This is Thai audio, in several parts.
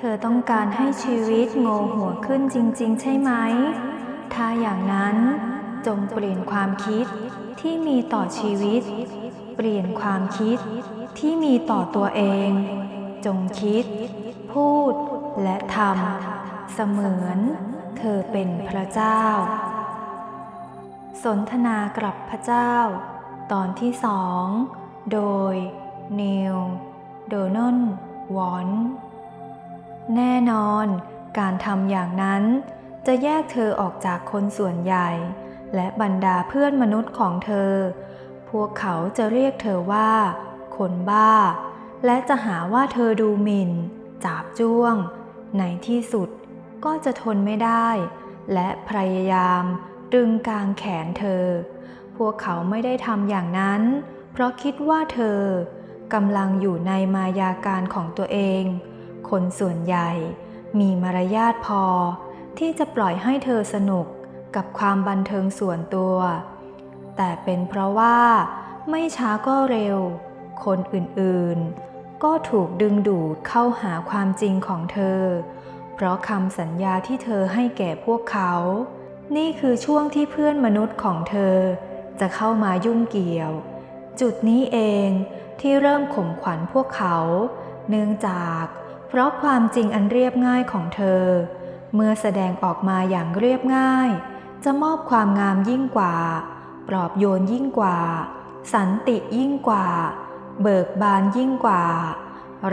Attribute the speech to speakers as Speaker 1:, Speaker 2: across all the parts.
Speaker 1: เธอต้องการให้ชีวิตโงหัวขึ้นจริง ๆ ใช่ไหม ถ้าอย่างนั้นจงเปลี่ยนความคิดที่มีต่อชีวิต เปลี่ยนความคิดที่มีต่อตัวเอง จงคิด พูดและทำเสมือนเธอเป็นพระเจ้า สนทนากับพระเจ้า ตอนที่สอง โดยนิวโดนนวอน แน่นอน การทำอย่างนั้น จะแยกเธอออกจากคนส่วนใหญ่ และบรรดาเพื่อนมนุษย์ของเธอ พวกเขาจะเรียกเธอว่า คนบ้า และจะหาว่าเธอดูหมิ่น จาบจ้วง ในที่สุดก็จะทนไม่ได้ และพยายามดึงกางแขนเธอ พวกเขาไม่ได้ทำอย่างนั้น เพราะคิดว่าเธอกำลังอยู่ในมายาการของตัวเอง คนส่วนใหญ่มีมารยาทพอ ที่จะปล่อยให้เธอสนุกกับความบันเทิงส่วนตัว แต่เป็นเพราะว่าไม่ช้าก็เร็ว คนอื่นๆ ก็ถูกดึงดูดเข้าหาความจริงของเธอ เพราะคำสัญญาที่เธอให้แก่พวกเขา นี่คือช่วงที่เพื่อนมนุษย์ของเธอ จะเข้ามายุ่งเกี่ยว จุดนี้เองที่เริ่มข่มขวัญพวกเขา เนื่องจาก เพราะความจริงอันเรียบง่ายของเธอ เมื่อแสดงออกมาอย่างเรียบง่าย จะมอบความงามยิ่งกว่า ปลอบโยนยิ่งกว่า สันติยิ่งกว่า เบิกบานยิ่งกว่า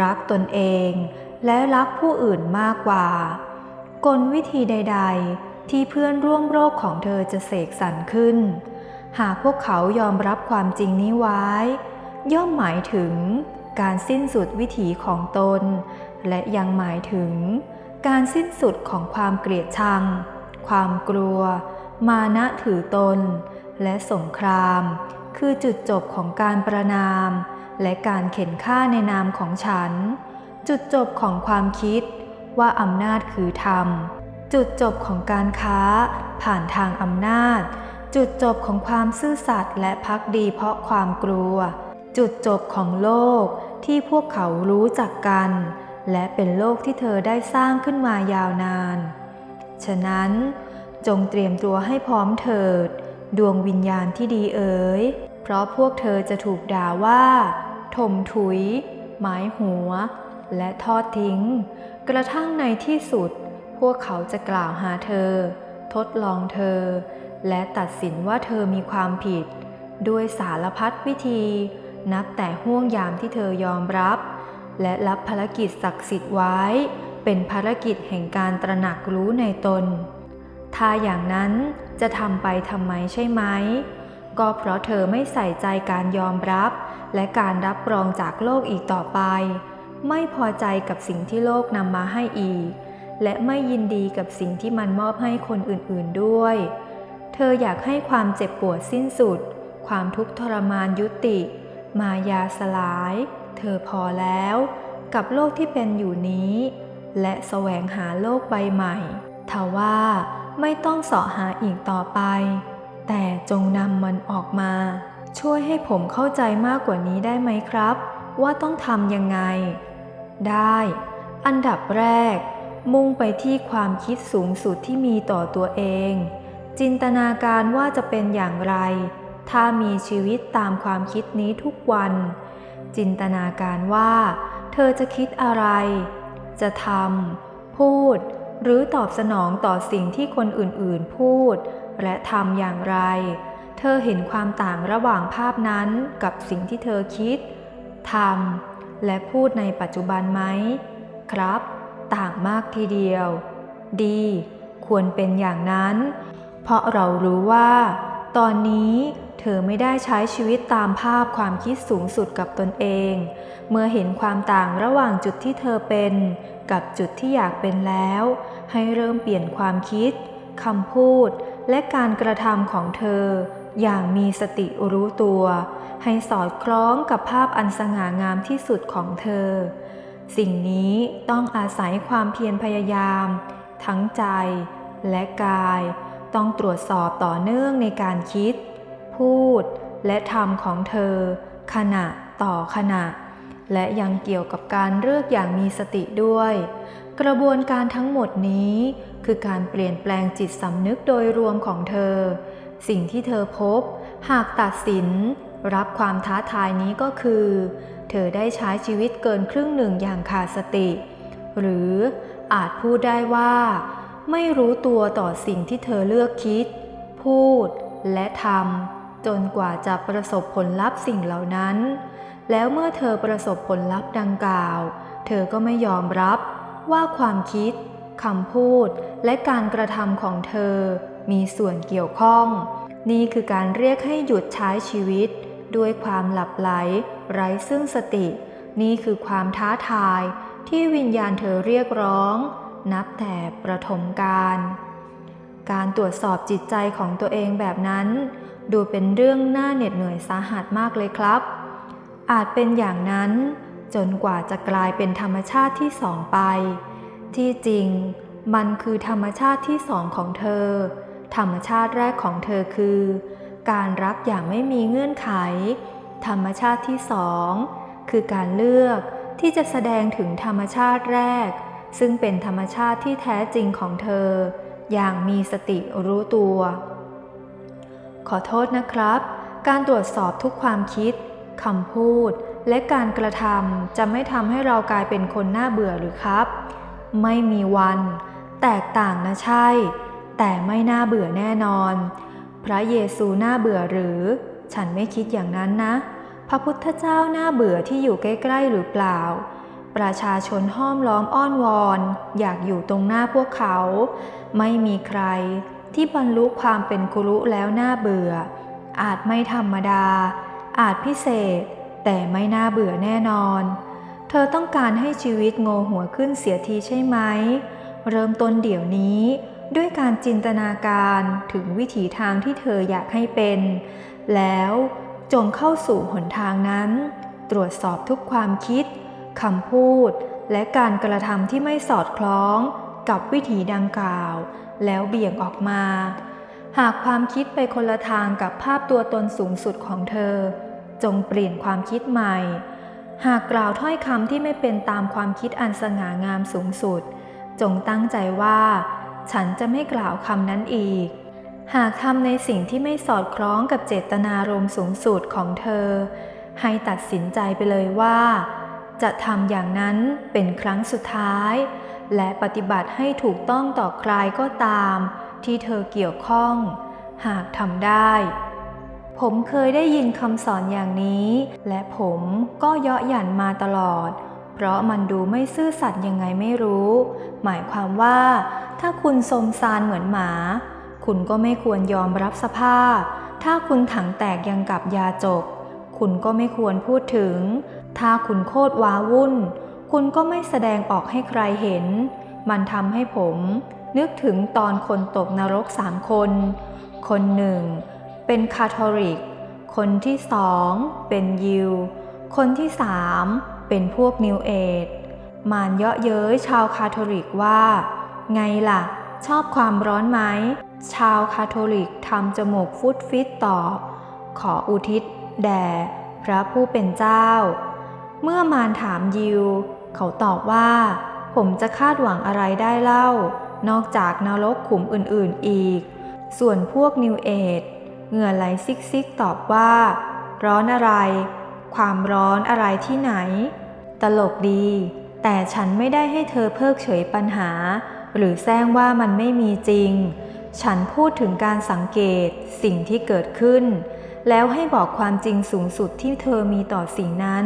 Speaker 1: รักตนเองและรักผู้อื่นมากกว่า กลวิธีใด ๆ ที่เพื่อนร่วมโรคของเธอจะเสกสรรขึ้น หากพวกเขายอมรับความจริงนี้ไว้ ย่อมหมายถึงการสิ้นสุดวิถีของตน และยังหมายถึง การสิ้นสุดของความเกลียดชัง ความกลัว มานะถือตน และสงคราม คือจุดจบของการประนาม และการเข็นฆ่าในนามของฉัน จุดจบของความคิดว่าอำนาจคือธรรม จุดจบของการค้า ผ่านทางอำนาจ จุดจบของความซื่อสัตย์และพักดีเพราะความกลัว จุดจบของโลกที่พวกเขารู้จักกัน และเป็นโลกที่เธอได้สร้างขึ้นมายาวนาน ฉะนั้นจงเตรียมตัวให้พร้อมเถิด ดวงวิญญาณที่ดีเอ๋ย เพราะพวกเธอจะถูกด่าว่า ถมถุย หมายหัว และทอดทิ้ง กระทั่งในที่สุด พวกเขาจะกล่าวหาเธอ ทดลองเธอ และตัดสินว่าเธอมีความผิด ด้วยสารพัดวิธี นับแต่ห่วงยามที่เธอยอมรับ และรับภารกิจศักดิ์สิทธิ์ไว้ เป็นภารกิจแห่งการตระหนักรู้ในตน ถ้าอย่างนั้นจะทำไปทำไมใช่ไหม ก็เพราะเธอไม่ใส่ใจการยอมรับ และการรับรองจากโลกอีกต่อไป ไม่พอใจกับสิ่งที่โลกนำมาให้อีก และไม่ยินดีกับสิ่งที่มันมอบให้คนอื่นๆด้วย เธออยากให้ความเจ็บปวดสิ้นสุด ความทุกข์ทรมานยุติ มายาสลาย เธอพอแล้วกับโลกที่เป็นอยู่นี้ และแสวงหาโลกใบใหม่ทว่าไม่ต้องเสาะหาอีกต่อไป แต่จงนำมันออกมา ช่วยให้ผมเข้าใจมากกว่านี้ได้ไหมครับ ว่าต้องทำยังไง ได้ อันดับแรก มุ่งไปที่ความคิดสูงสุดที่มีต่อตัวเอง จินตนาการว่าจะเป็นอย่างไร ถ้ามีชีวิตตามความคิดนี้ทุกวัน จินตนาการว่า เธอจะคิดอะไร จะทำพูด หรือตอบสนองต่อสิ่งที่คนอื่นๆพูด และทำอย่างไร เธอเห็นความต่างระหว่างภาพนั้นกับสิ่งที่เธอคิดทำและพูดในปัจจุบันไหม ครับ ต่างมากทีเดียว ดี ควรเป็นอย่างนั้น เพราะเรารู้ว่า ตอนนี้ เธอไม่ได้ใช้ชีวิตตามภาพความคิดสูงสุดกับตนเอง เมื่อเห็นความต่างระหว่างจุดที่เธอเป็น กับจุดที่อยากเป็นแล้ว ให้เริ่มเปลี่ยนความคิดคำพูด และการกระทำของเธอ อย่างมีสติรู้ตัว ให้สอดคล้องกับภาพอันสง่างามที่สุดของเธอ สิ่งนี้ต้องอาศัยความเพียรพยายาม ทั้งใจและกาย ต้องตรวจสอบต่อเนื่องในการคิด พูด และทำของเธอ ขณะต่อขณะ และยังเกี่ยวกับการเลือกอย่างมีสติด้วย กระบวนการทั้งหมดนี้ คือการเปลี่ยนแปลงจิตสำนึกโดยรวมของเธอ สิ่งที่เธอพบ หากตัดสิน รับความท้าทายนี้ก็คือ เธอได้ใช้ชีวิตเกินครึ่งหนึ่งอย่างขาดสติ หรืออาจพูดได้ว่า ไม่รู้ตัวต่อสิ่งที่เธอเลือกคิด พูดและทำ จนกว่าจะประสบผลลัพธ์สิ่งเหล่านั้น แล้วเมื่อเธอประสบผลลัพธ์ดังกล่าว เธอก็ไม่ยอมรับว่าความคิดคำพูดและการกระทำของเธอมีส่วนเกี่ยวข้อง นี่คือการเรียกให้หยุดใช้ชีวิต ด้วยความหลับไหล ไร้ซึ่งสติ นี่คือความท้าทายที่วิญญาณเธอเรียกร้อง นับแต่ประถมการ การตรวจสอบจิตใจของตัวเองแบบนั้น ดูเป็นเรื่องน่าเหน็ดเหนื่อยสาหัสมากเลยครับ อาจเป็นอย่างนั้นจนกว่าจะกลายเป็นธรรมชาติที่สองไป ที่จริงมันคือธรรมชาติที่สองของเธอ ธรรมชาติแรกของเธอคือ การรักอย่างไม่มีเงื่อนไข ธรรมชาติที่สองคือการเลือกที่จะแสดงถึงธรรมชาติแรก ซึ่งเป็นธรรมชาติที่แท้จริงของเธอ อย่างมีสติรู้ตัว ขอโทษนะครับ การตรวจสอบทุกความคิดคำพูด และการกระทำจะไม่ทำให้เรากลายเป็นคนน่าเบื่อหรือครับ ไม่มีวัน แตกต่างนะใช่ แต่ไม่น่าเบื่อแน่นอน พระเยซูน่าเบื่อหรือ ฉันไม่คิดอย่างนั้นนะ พระพุทธเจ้าน่าเบื่อที่อยู่ใกล้ๆหรือเปล่า ประชาชนห้อมล้อมอ้อนวอน อยากอยู่ตรงหน้าพวกเขา ไม่มีใคร ที่บรรลุความเป็นกุรุแล้วน่าเบื่อ อาจไม่ธรรมดา อาจพิเศษ แต่ไม่น่าเบื่อแน่นอน เธอต้องการให้ชีวิตโงหัวขึ้นเสียทีใช่ไหม เริ่มต้นเดี๋ยวนี้ด้วยการจินตนาการถึงวิถีทางที่เธออยากให้เป็น แล้วจงเข้าสู่หนทางนั้น ตรวจสอบทุกความคิดคำพูด และการกระทำที่ไม่สอดคล้องกับวิถีดังกล่าว แล้วเบี่ยงออกมา หากความคิดไปคนละทางกับภาพตัวตนสูงสุดของเธอ จงเปลี่ยนความคิดใหม่ หากกล่าวถ้อยคำที่ไม่เป็นตามความคิดอันสง่างามสูงสุด จงตั้งใจว่า ฉันจะไม่กล่าวคำนั้นอีก หากทำในสิ่งที่ไม่สอดคล้องกับเจตนารมณ์สูงสุดของเธอ ให้ตัดสินใจไปเลยว่า จะทำอย่างนั้นเป็นครั้งสุดท้าย และปฏิบัติให้ถูกต้องต่อใครก็ตาม ที่เธอเกี่ยวข้อง หากทำได้ ผมเคยได้ยินคำสอนอย่างนี้ และผมก็เยาะหยันมาตลอด เพราะมันดูไม่ซื่อสัตย์ยังไงไม่รู้ หมายความว่า ถ้าคุณสมซานเหมือนหมา คุณก็ไม่ควรยอมรับสภาพ ถ้าคุณถังแตกยังกับยาจก คุณก็ไม่ควรพูดถึง ถ้าคุณโคตรว้าวุ่น คุณก็ไม่แสดงออกให้ใครเห็น มันทำให้ผม นึกถึงตอนคนตกนรกสามคน คนหนึ่ง เป็นคาทอลิก คนที่สอง เป็นยิว คนที่สามเป็นพวกนิวเอจมานเยาะเย้ยชาวคาทอลิกว่า ไงล่ะ ชอบความร้อนไหม ชาวคาทอลิกทำจมูกฟุตฟิตตอบ ขออุทิศ แด่พระผู้เป็นเจ้า เมื่อมารถามยิว เขาตอบว่า ผมจะคาดหวังอะไรได้เล่า นอกจากนรกขุมอื่นๆอีก ส่วนพวกนิวเอจเหงื่อไหลซิกซิกตอบว่า ร้อนอะไร ความร้อนอะไรที่ไหน ตลกดี แต่ฉันไม่ได้ให้เธอเพิกเฉยปัญหา หรือแซงว่ามันไม่มีจริง ฉันพูดถึงการสังเกตสิ่งที่เกิดขึ้น แล้วให้บอกความจริงสูงสุดที่เธอมีต่อสิ่งนั้น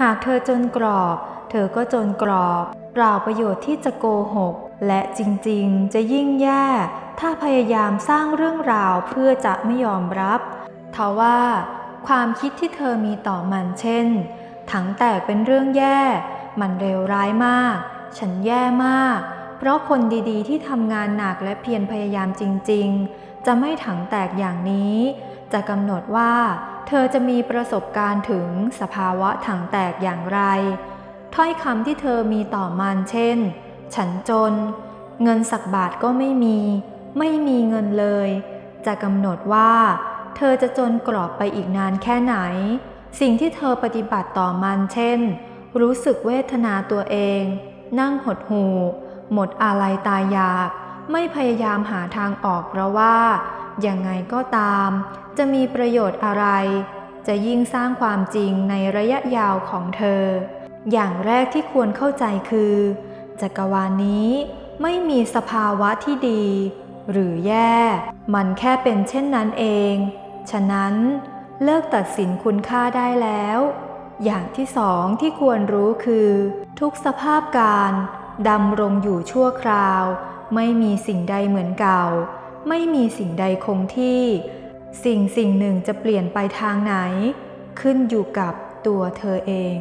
Speaker 1: หากเธอจนกรอบ เธอก็จนกรอบเปล่าประโยชน์ที่จะโกหก และจริงๆ จะยิ่งแย่ ถ้าพยายามสร้างเรื่องราวเพื่อจะไม่ยอมรับทว่า ความคิดที่เธอมีต่อมันเช่น ถังแตกเป็นเรื่องแย่ มันเลวร้ายมาก ฉันแย่มาก เพราะคนดีๆ ที่ทำงานหนักและเพียรพยายามจริง ๆ จะไม่ถังแตกอย่างนี้ จะกำหนดว่า เธอจะมีประสบการณ์ถึงสภาวะถังแตกอย่างไร ถ้อยคำที่เธอมีต่อมันเช่น ฉันจน เงินสักบาทก็ไม่มี ไม่มีเงินเลย จะกำหนดว่า เธอจะจนกรอบไปอีกนานแค่ไหน สิ่งที่เธอปฏิบัติต่อมันเช่น รู้สึกเวทนาตัวเอง นั่งหดหูหมดอาลัยตายอยาก ไม่พยายามหาทางออกเพราะว่า ยังไงก็ตาม จะมีประโยชน์อะไร จะยิ่งสร้างความจริงในระยะยาวของเธอ อย่างแรกที่ควรเข้าใจคือ จักรวาลนี้ไม่มีสภาวะที่ดี หรือแย่ มันแค่เป็นเช่นนั้นเอง ฉะนั้นเลิกตัดสินคุณค่าได้แล้ว อย่างที่สองที่ควรรู้คือ ทุกสภาพการดำรงอยู่ชั่วคราว ไม่มีสิ่งใดเหมือนเก่า ไม่มีสิ่งใดคงที่ สิ่งสิ่งหนึ่งจะเปลี่ยนไปทางไหน ขึ้นอยู่กับตัวเธอเอง